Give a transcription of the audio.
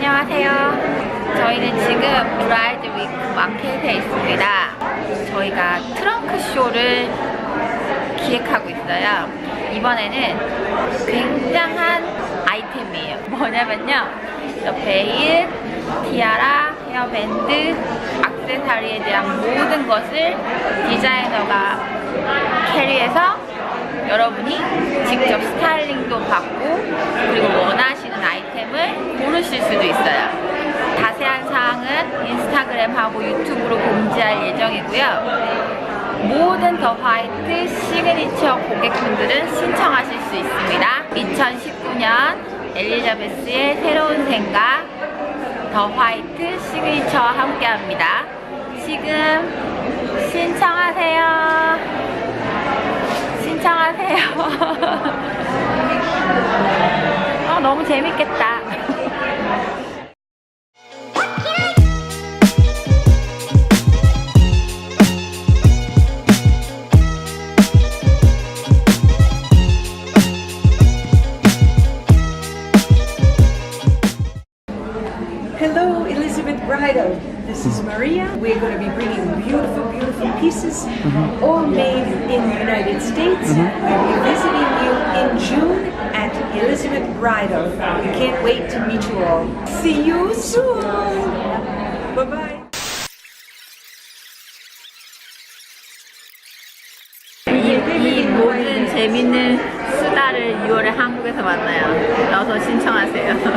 안녕하세요. 저희는 지금 브라이드 위크 마켓에 있습니다. 저희가 트렁크 쇼를 기획하고 있어요. 이번에는 굉장한 아이템이에요. 뭐냐면요. 저 베일, 티아라, 헤어밴드, 악세사리에 대한 모든 것을 디자이너가 캐리해서 여러분이 직접 스타일링도 받고 원하시는 고르실 수도 있어요. 자세한 사항은 인스타그램하고 유튜브로 공지할 예정이고요. 모든 더 화이트 시그니처 고객분들은 신청하실 수 있습니다. 2019년 엘리자베스의 새로운 생각 더 화이트 시그니처와 함께 합니다. 지금 신청하세요. 신청하세요. 어, 너무 재밌겠다. Hello, Elizabeth Bridal. This is Maria. We're going to be bringing beautiful, beautiful pieces, all made in the United States. We'll be visiting you in June at Elizabeth Bridal. We can't wait to meet you all. See you soon. Bye bye. 이, 이 모든 재밌는 수다를 6월에 한국에서 만나요. 어서 신청하세요. 아,